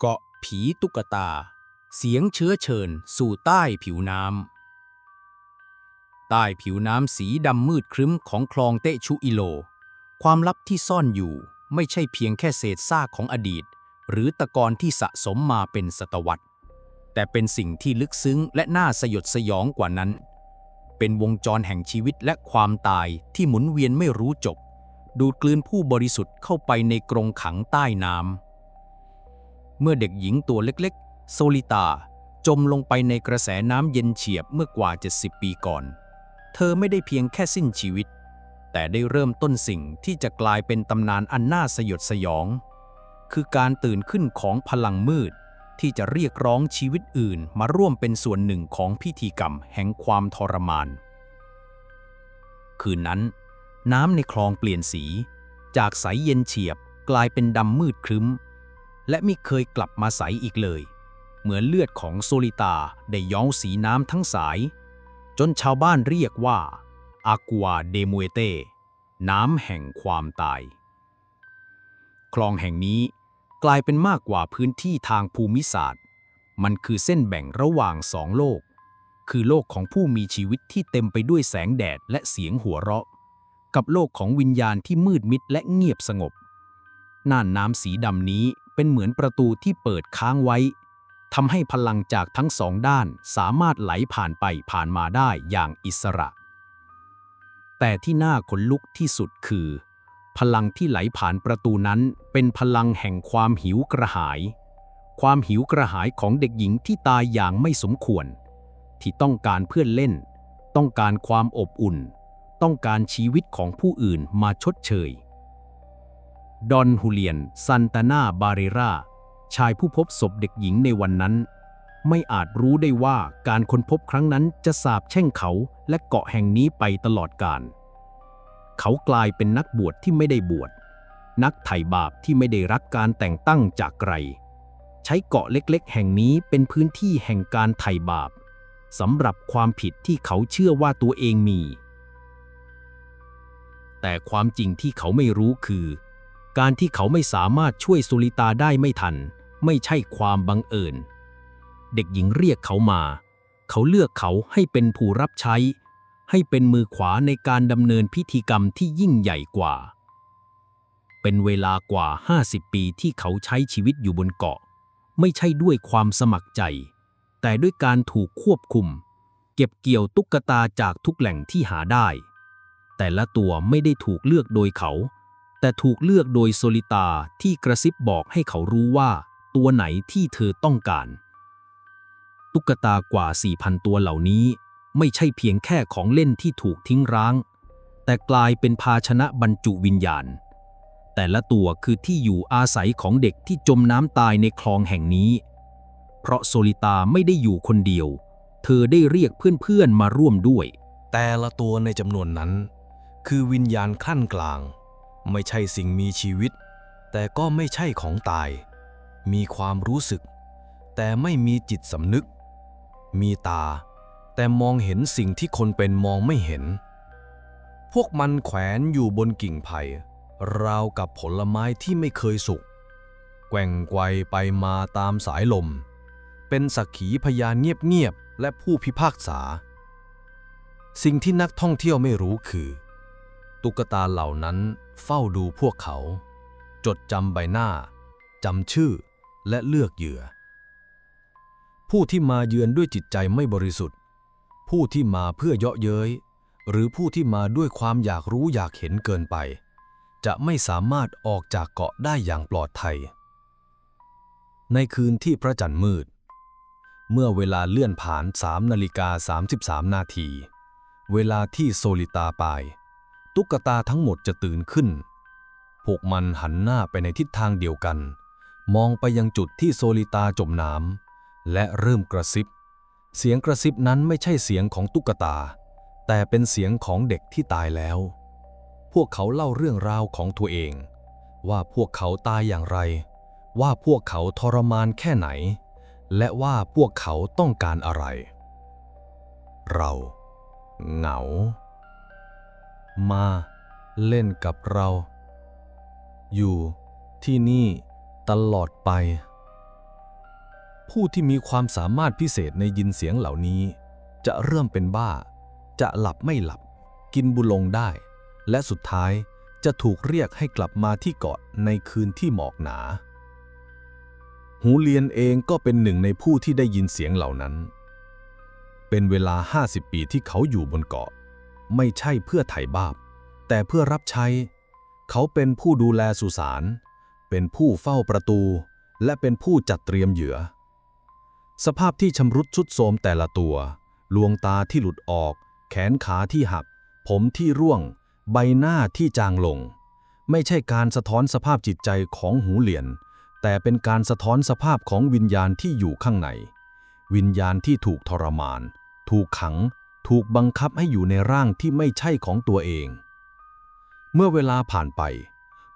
เกาะผีตุ๊กตา เสียงเชื้อเชิญสู่ใต้ผิวน้ำ ใต้ผิวน้ำสีดำมืดครึ้มของคลองเตชุอิโล ความลับที่ซ่อนอยู่ไม่ใช่เพียงแค่เศษซากของอดีต หรือตะกอนที่สะสมมาเป็นศตวรรษ แต่เป็นสิ่งที่ลึกซึ้งและน่าสยดสยองกว่านั้น เป็นวงจรแห่งชีวิตและความตายที่หมุนเวียนไม่รู้จบ ดูดกลืนผู้บริสุทธิ์เข้าไปในกรงขังใต้น้ำ เมื่อเด็กหญิงตัวเล็กๆ โซลิตา จมลงไปในกระแสน้ำเย็นเฉียบเมื่อกว่า 70 ปีก่อน เธอไม่ได้เพียงแค่สิ้นชีวิต แต่ได้เริ่มต้นสิ่งที่จะกลายเป็นตำนานอันน่าสยดสยอง คือการตื่นขึ้นของพลังมืด ที่จะเรียกร้องชีวิตอื่นมาร่วมเป็นส่วนหนึ่งของพิธีกรรมแห่งความทรมาน คืนนั้น น้ำในคลองเปลี่ยนสี จากใสเย็นเฉียบกลายเป็นดำมืดครึ้ม และไม่เคยกลับมาใสอีกเลย เหมือนเลือดของโซลิตาได้ย้อมสีน้ำทั้งสาย จนชาวบ้านเรียกว่าอากัวเดม u เตน้ำแห่งความตาย คลองแห่งนี้กลายเป็นมากกว่าพื้นที่ทางภูมิศาสตร์ มันคือเส้นแบ่งระหว่างสองโลก คือโลกของผู้มีชีวิตที่เต็มไปด้วยแสงแดดและเสียงหัวเราะ กับโลกของวิญญาณที่มืดมิดและเงียบสงบ น่านน้ำสีดำนี้เป็นเหมือนประตูที่เปิดค้างไว้ทำให้พลังจากทั้งสองด้านสามารถไหลผ่านไปผ่านมาได้อย่างอิสระ แต่ที่น่าขนลุกที่สุดคือ พลังที่ไหลผ่านประตูนั้นเป็นพลังแห่งความหิวกระหาย ความหิวกระหายของเด็กหญิงที่ตายอย่างไม่สมควร ที่ต้องการเพื่อนเล่น ต้องการความอบอุ่น ต้องการชีวิตของผู้อื่นมาชดเชย ดอนฮูเลียน ซันตานาบาเรราชายผู้พบศพเด็กหญิงในวันนั้น ไม่อาจรู้ได้ว่าการค้นพบครั้งนั้นจะสาบแช่งเขาและเกาะแห่งนี้ไปตลอดกาลเขากลายเป็นนักบวชที่ไม่ได้บวช นักไถ่บาปที่ไม่ได้รับการแต่งตั้งจากไกลใช้เกาะเล็กๆ แห่งนี้เป็นพื้นที่แห่งการไถ่บาปสำหรับความผิดที่เขาเชื่อว่าตัวเองมี แต่ความจริงที่เขาไม่รู้คือ การที่เขาไม่สามารถช่วยสุลิตาได้ไม่ทัน ไม่ใช่ความบังเอิญ เด็กหญิงเรียกเขามา เขาเลือกเขาให้เป็นผู้รับใช้ ให้เป็นมือขวาในการดำเนินพิธีกรรมที่ยิ่งใหญ่กว่า เป็นเวลากว่า 50 ปีที่เขาใช้ชีวิตอยู่บนเกาะ ไม่ใช่ด้วยความสมัครใจ แต่ด้วยการถูกควบคุม เก็บเกี่ยวตุ๊กตาจากทุกแหล่งที่หาได้ แต่ละตัวไม่ได้ถูกเลือกโดยเขา แต่ถูกเลือกโดยโซลิตาที่กระซิบบอกให้เขารู้ว่า ตัวไหนที่เธอต้องการ ตุ๊กตากว่า 4,000 ตัวเหล่านี้ ไม่ใช่เพียงแค่ของเล่นที่ถูกทิ้งร้าง แต่กลายเป็นภาชนะบรรจุวิญญาณ แต่ละตัวคือที่อยู่อาศัยของเด็กที่จมน้ำตายในคลองแห่งนี้ เพราะโซลิตาไม่ได้อยู่คนเดียว เธอได้เรียกเพื่อนๆมาร่วมด้วย แต่ละตัวในจำนวนนั้น คือวิญญาณขั้นกลาง ไม่ใช่สิ่งมีชีวิต แต่ก็ไม่ใช่ของตาย มีความรู้สึก แต่ไม่มีจิตสำนึก มีตา แต่มองเห็นสิ่งที่คนเป็นมองไม่เห็น พวกมันแขวนอยู่บนกิ่งไผ่ราวกับผลไม้ที่ไม่เคยสุก แกว่งไกวไปมาตามสายลม เป็นสักขีพยานเงียบๆและผู้พิพากษา สิ่งที่นักท่องเที่ยวไม่รู้คือ ตุ๊กตาเหล่านั้นเฝ้าดูพวกเขา จดจำใบหน้าจำชื่อและเลือกเหยื่อ ผู้ที่มาเยือนด้วยจิตใจไม่บริสุทธิ์ ผู้ที่มาเพื่อเยาะเย้ย หรือผู้ที่มาด้วยความอยากรู้อยากเห็นเกินไป จะไม่สามารถออกจากเกาะได้อย่างปลอดภัย ในคืนที่พระจันทร์มืด เมื่อเวลาเลื่อนผ่าน3นาฬิกา33 นาที เวลาที่โซลิตาไป ตุ๊กตาทั้งหมดจะตื่นขึ้น พวกมันหันหน้าไปในทิศทางเดียวกัน มองไปยังจุดที่โซลิตาจมน้ำและเริ่มกระซิบ เสียงกระซิบนั้นไม่ใช่เสียงของตุ๊กตา แต่เป็นเสียงของเด็กที่ตายแล้ว พวกเขาเล่าเรื่องราวของตัวเอง ว่าพวกเขาตายอย่างไร ว่าพวกเขาทรมานแค่ไหน และว่าพวกเขาต้องการอะไร เรา เหงา มาเล่นกับเรา อยู่ที่นี่ตลอดไป ผู้ที่มีความสามารถพิเศษในยินเสียงเหล่านี้ จะเริ่มเป็นบ้า จะหลับไม่หลับ กินบุลงได้ และสุดท้ายจะถูกเรียกให้กลับมาที่เกาะในคืนที่หมอกหนา หูเลียนเองก็เป็นหนึ่งในผู้ที่ได้ยินเสียงเหล่านั้น เป็นเวลา 50 ปีที่เขาอยู่บนเกาะ ไม่ใช่เพื่อไถ่บาป แต่เพื่อรับใช้ เขาเป็นผู้ดูแลสุสาน เป็นผู้เฝ้าประตู และเป็นผู้จัดเตรียมเหยื่อ สภาพที่ชำรุดทรุดโทรมแต่ละตัว ลวงตาที่หลุดออก แขนขาที่หัก ผมที่ร่วง ใบหน้าที่จางลง ไม่ใช่การสะท้อนสภาพจิตใจของหูเหลียนแต่เป็นการสะท้อนสภาพของวิญญาณที่อยู่ข้างใน วิญญาณที่ถูกทรมาน ถูกขัง ถูกบังคับให้อยู่ในร่างที่ไม่ใช่ของตัวเอง เมื่อเวลาผ่านไป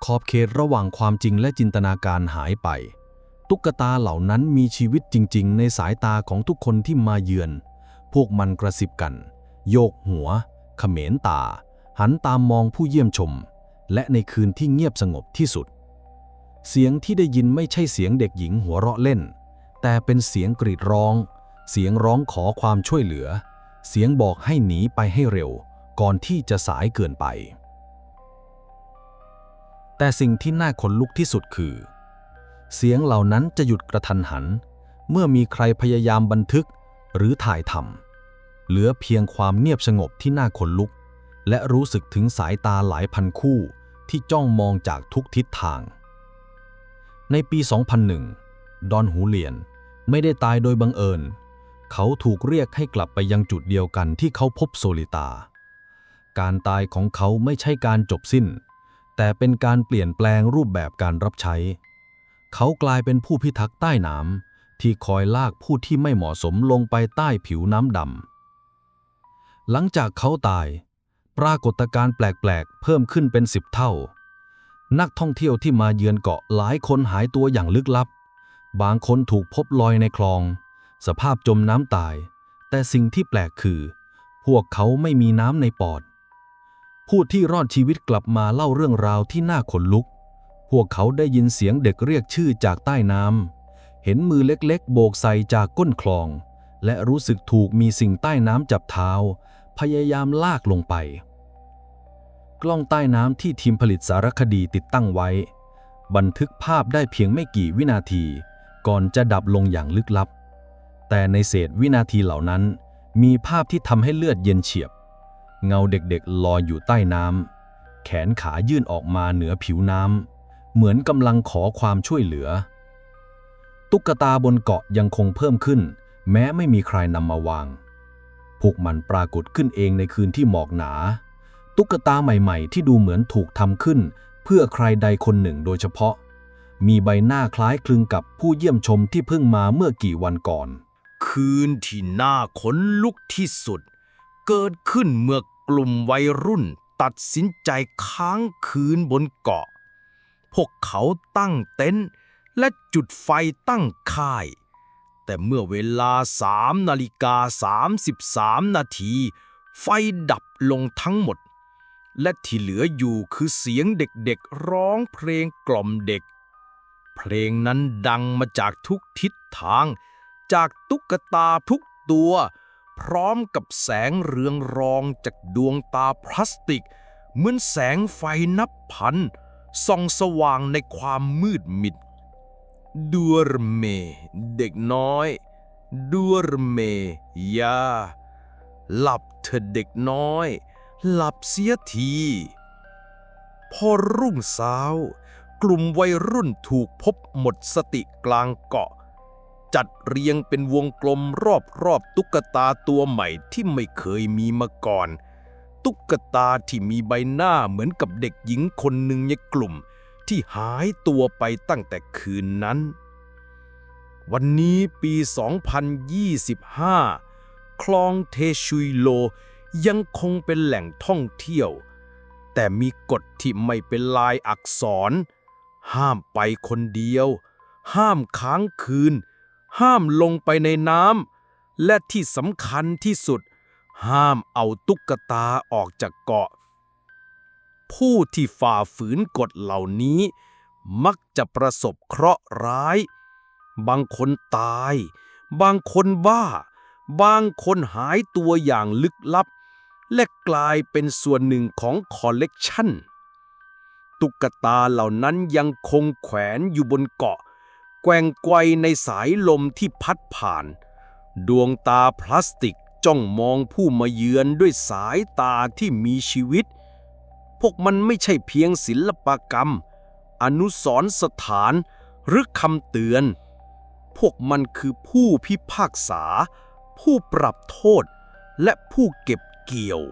ขอบเขตระหว่างความจริงและจินตนาการหายไป ตุ๊กตาเหล่านั้นมีชีวิตจริง ๆ ในสายตาของทุกคนที่มาเยือน พวกมันกระซิบกัน โยกหัว เขมรตา หันตามมองผู้เยี่ยมชม และในคืนที่เงียบสงบที่สุด เสียงที่ได้ยินไม่ใช่เสียงเด็กหญิงหัวเราะเล่น แต่เป็นเสียงกรีดร้อง เสียงร้องขอความช่วยเหลือ เสียงบอกให้หนีไปให้เร็ว ก่อนที่จะสายเกินไป แต่สิ่งที่น่าขนลุกที่สุดคือ เสียงเหล่านั้นจะหยุดกระทันหัน เมื่อมีใครพยายามบันทึกหรือถ่ายทำเหลือเพียงความเงียบสงบที่น่าขนลุก และรู้สึกถึงสายตาหลายพันคู่ที่จ้องมองจากทุกทิศทาง ในปี 2001 ดอนหูเหลียนไม่ได้ตายโดยบังเอิญ เขาถูกเรียกให้กลับไปยังจุดเดียวกันที่เขาพบโซลิตา การตายของเขาไม่ใช่การจบสิ้น แต่เป็นการเปลี่ยนแปลงรูปแบบการรับใช้ เขากลายเป็นผู้พิทักษ์ใต้น้ำที่คอยลากผู้ที่ไม่เหมาะสมลงไปใต้ผิวน้ำดำ หลังจากเขาตาย ปรากฏการณ์แปลกๆ เพิ่มขึ้นเป็นสิบเท่า นักท่องเที่ยวที่มาเยือนเกาะหลายคนหายตัวอย่างลึกลับ บางคนถูกพบลอยในคลอง สภาพจมน้ำตาย แต่สิ่งที่แปลกคือ พวกเขาไม่มีน้ำในปอด ผู้ที่รอดชีวิตกลับมาเล่าเรื่องราวที่น่าขนลุก พวกเขาได้ยินเสียงเด็กเรียกชื่อจากใต้น้ำ เห็นมือเล็กๆ โบกใส่จากก้นคลอง และรู้สึกถูกมีสิ่งใต้น้ำจับเท้า พยายามลากลงไป กล้องใต้น้ำที่ทีมผลิตสารคดีติดตั้งไว้ บันทึกภาพได้เพียงไม่กี่วินาที ก่อนจะดับลงอย่างลึกลับ แต่ในเศษวินาทีเหล่านั้น มีภาพที่ทำให้เลือดเย็นเฉียบ เงาเด็กๆลอยอยู่ใต้น้ำแขนขายื่นออกมาเหนือผิวน้ำเหมือนกำลังขอความช่วยเหลือ ตุ๊กตาบนเกาะยังคงเพิ่มขึ้น แม้ไม่มีใครนำมาวาง พวกมันปรากฏขึ้นเองในคืนที่หมอกหนา ตุ๊กตาใหม่ๆ ที่ดูเหมือนถูกทำขึ้น เพื่อใครใดคนหนึ่งโดยเฉพาะ มีใบหน้าคล้ายคลึงกับผู้เยี่ยมชมที่เพิ่งมาเมื่อกี่วันก่อน คืนที่น่าขนลุกที่สุด เกิดขึ้นเมื่อกลุ่มวัยรุ่นตัดสินใจค้างคืนบนเกาะ พวกเขาตั้งเต็นท์และจุดไฟตั้งค่าย แต่เมื่อเวลาสามนาฬิกา33นาที ไฟดับลงทั้งหมด และที่เหลืออยู่คือเสียงเด็กๆร้องเพลงกล่อมเด็ก เพลงนั้นดังมาจากทุกทิศทาง จากตุ๊กตาทุกตัว พร้อมกับแสงเรืองรองจากดวงตาพลาสติก เหมือนแสงไฟนับพันส่องสว่างในความมืดมิดดัวรเม เด็กน้อยดัวรเมยาหลับเถอเด็กน้อย หลับเสียที พอรุ่งเช้ากลุ่มวัยรุ่นถูกพบหมดสติกลางเกาะ จัดเรียงเป็นวงกลมรอบๆตุ๊กตาตัวใหม่ที่ไม่เคยมีมาก่อน ตุ๊กตาที่มีใบหน้าเหมือนกับเด็กหญิงคนหนึ่งในกลุ่ม ที่หายตัวไปตั้งแต่คืนนั้น วันนี้ปี 2025 คลองเทชุยโลยังคงเป็นแหล่งท่องเที่ยว แต่มีกฎที่ไม่เป็นลายอักษร ห้ามไปคนเดียว ห้ามค้างคืน ห้ามลงไปในน้ำและที่สำคัญที่สุด ห้ามเอาตุ๊กตาออกจากเกาะ ผู้ที่ฝ่าฝืนกฎเหล่านี้ มักจะประสบเคราะห์ร้าย บางคนตาย บางคนบ้า บางคนหายตัวอย่างลึกลับ และกลายเป็นส่วนหนึ่งของคอลเลกชันตุ๊กตาเหล่านั้นยังคงแขวนอยู่บนเกาะ แกว่งไกวในสายลมที่พัดผ่าน ดวงตาพลาสติกจ้องมองผู้มาเยือนด้วยสายตาที่มีชีวิต พวกมันไม่ใช่เพียงศิลปกรรม อนุสรสถานหรือคำเตือน พวกมันคือผู้พิพากษา ผู้ปรับโทษ และผู้เก็บเกี่ยว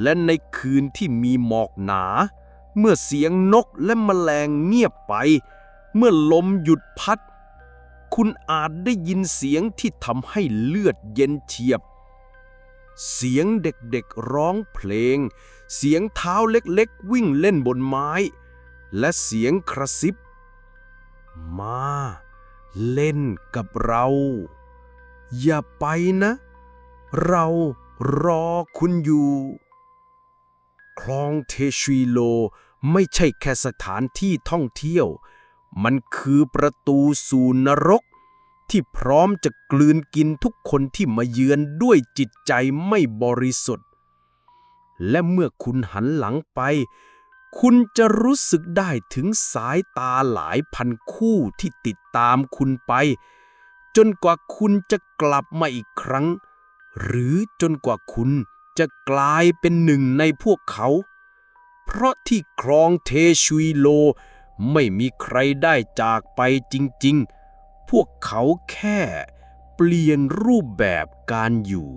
และในคืนที่มีหมอกหนา เมื่อเสียงนกและแมลงเงียบไป เมื่อลมหยุดพัด คุณอาจได้ยินเสียงที่ทำให้เลือดเย็นเฉียบ เสียงเด็กๆร้องเพลง เสียงเท้าเล็กๆ วิ่งเล่นบนไม้ และเสียงกระซิบ มา เล่นกับเรา อย่าไปนะ เรารอคุณอยู่ คลองเทชวีโลไม่ใช่แค่สถานที่ท่องเที่ยว มันคือประตูสู่นรก ที่พร้อมจะกลืนกินทุกคนที่มาเยือนด้วยจิตใจไม่บริสุทธิ์ และเมื่อคุณหันหลังไป คุณจะรู้สึกได้ถึงสายตาหลายพันคู่ที่ติดตามคุณไป จนกว่าคุณจะกลับมาอีกครั้ง หรือจนกว่าคุณจะกลายเป็นหนึ่งในพวกเขา เพราะที่คลองเทชุยโล ไม่มีใครได้จากไปจริง ๆ พวกเขาแค่เปลี่ยนรูปแบบการอยู่